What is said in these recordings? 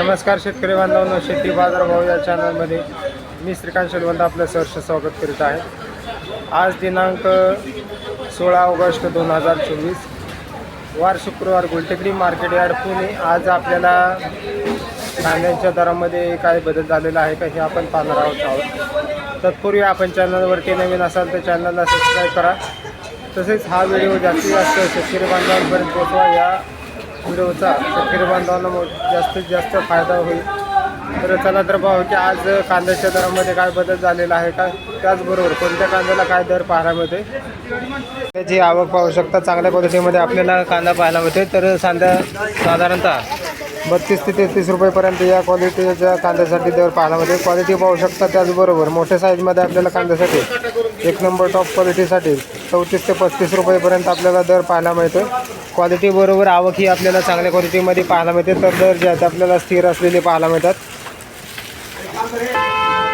नमस्कार शेतकरी बांधवांनो शेती बाजार भाव या चॅनलमध्ये मी श्रीकांत शेलवंत आपलं सहर्ष स्वागत करीत आहे. आज दिनांक सोळा ऑगस्ट दोन हजार चोवीस. वार शुक्रवार गुलटेकडी मार्केट यार्ड पुणे. आज आपल्याला कांद्यांच्या दरामध्ये काय बदल झालेला आहे का हे आपण पाहणार आहोत. आहोत तत्पूर्वी आपण चॅनलवरती नवीन असाल तर चॅनलला सबस्क्राईब करा. तसेच हा व्हिडिओ जास्तीत जास्त शेतकरी बांधवांपर्यंत पोहोचवा. या व्हिडिओचा शेतकरी बांधवांना जास्तीत जास्त फायदा होईल. तर चला तर पाहू की आज कांद्याच्या दरामध्ये काय बदल झालेला आहे का? त्याचबरोबर कोणत्या कांद्याला काय दर पाहायला मिळते? त्याची आवक पाहू शकता चांगल्या क्वालिटीमध्ये आपल्याला कांदा पाहायला मिळते तर कांदा साधारणतः बत्तीस ते तेहतीस रुपयेपर्यंत या क्वालिटीच्या कांद्यासाठी दर पाहायला मिळते क्वालिटी पाहू शकता त्याचबरोबर मोठ्या साईजमध्ये आपल्याला कांद्यासाठी एक नंबर टॉप क्वालिटीसाठी चौतीस ते पस्तीस रुपयेपर्यंत आपल्याला दर पाहायला मिळतो क्वालिटी बरोबर आवक ही आपल्याला चांगल्या क्वालिटीमध्ये पाहायला मिळते. तर दर जे आहेत आपल्याला स्थिर असलेले पाहायला मिळतात.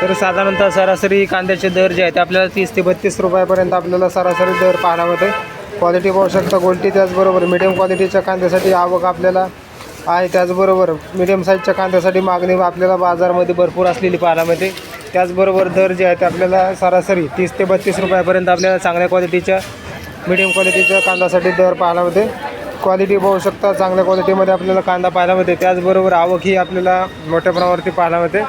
तर साधारणतः सरासरी कांद्याचे दर जे आहेत आपल्याला तीस ते बत्तीस रुपयापर्यंत आपल्याला सरासरी दर पाहायला मिळते क्वालिटी पाहू शकता गोल्टी त्याचबरोबर मिडियम क्वालिटीच्या कांद्यासाठी आवक आपल्याला आहे. त्याचबरोबर मिडियम साईजच्या कांद्यासाठी मागणी आपल्याला बाजारामध्ये भरपूर असलेली पाहायला मिळते त्याचबरोबर दर जे आहे ते आपल्याला सरासरी तीस ते बत्तीस रुपयापर्यंत आपल्याला चांगल्या क्वालिटीच्या मिडियम क्वालिटीच्या कांद्यासाठी दर पाहायला मिळते क्वालिटी पाहू शकता चांगल्या क्वालिटीमध्ये आपल्याला कांदा पाहायला मिळते. त्याचबरोबर आवक ही आपल्याला मोठ्या प्रमाणावरती पाहायला मिळते.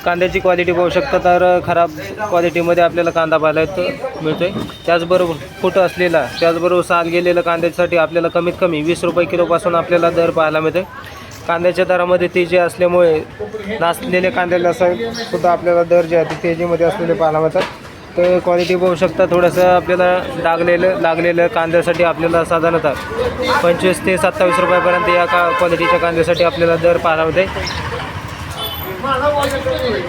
कांद्याची क्वालिटी पाहू शकता तर खराब क्वालिटीमध्ये आपल्याला कांदा पाहायला येतो मिळतो आहे त्याचबरोबर फुटं असलेला त्याचबरोबर साल गेलेलं कांद्यासाठी आपल्याला कमीत कमी वीस रुपये किलोपासून आपल्याला दर पाहायला मिळते कांद्याच्या दरामध्ये तेजी असल्यामुळे नाचलेले कांद्याला असं सुद्धा आपल्याला दर जे आहे ते तेजीमध्ये असलेले पाहायला मिळतात. तर क्वालिटी पाहू शकता थोडंसं आपल्याला लागलेलं लागलेलं कांद्यासाठी आपल्याला साधारणतः पंचवीस ते सत्तावीस रुपयापर्यंत या का क्वालिटीच्या कांद्यासाठी आपल्याला दर पाहायला मिळते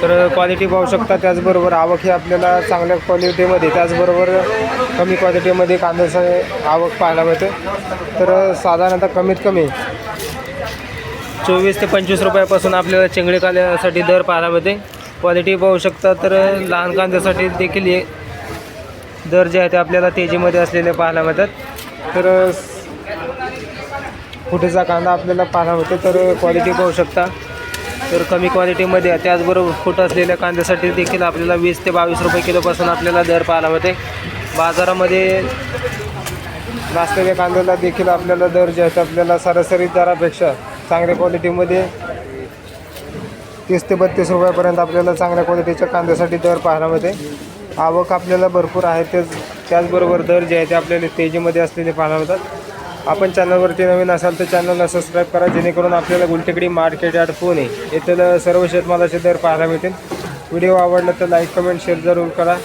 तर क्वालिटी पाहू शकता त्याचबरोबर आवक ही आपल्याला चांगल्या क्वालिटीमध्ये त्याचबरोबर कमी क्वालिटीमध्ये कांद्याचं आवक पाहायला मिळते. तर साधारणतः कमीत कमी चोवीस ते पंचवीस रुपयापासून आपल्याला चिंगळे कांद्यासाठी दर पाहायला मिळते. क्वालिटी पाहू शकता तर लहान कांद्यासाठी देखील हे दर जे आहे ते आपल्याला तेजीमध्ये असलेले पाहायला मिळतात. तर कुठेचा कांदा आपल्याला पाहायला मिळतो तर क्वालिटी पाहू शकता. तर कमी क्वालिटीमध्ये त्याचबरोबर फुट असलेल्या कांद्यासाठी देखील आपल्याला वीस ते बावीस रुपये किलोपासून आपल्याला दर पाहायला मिळते. बाजारामध्ये नाचलेल्या कांद्याला देखील आपल्याला दर जे आहेत आपल्याला सरासरी दरापेक्षा चांगल्या क्वालिटीमध्ये तीस ते बत्तीस रुपयापर्यंत आपल्याला चांगल्या क्वालिटीच्या कांद्यासाठी दर पाहायला मिळते. आवक आपल्याला भरपूर आहे. तेच त्याचबरोबर दर जे आहे ते आपल्याला तेजीमध्ये असलेले पाहायला मिळतात. आपण चॅनलवरती नवीन असाल तर चॅनलला सबस्क्राईब करा जेणेकरून आपल्याला गुलटेकडी मार्केट यार्ड पुणे येथील सर्व शेतमालाचे दर पाहायला मिळतील. व्हिडिओ आवडला तर लाईक कमेंट शेअर जरूर करा.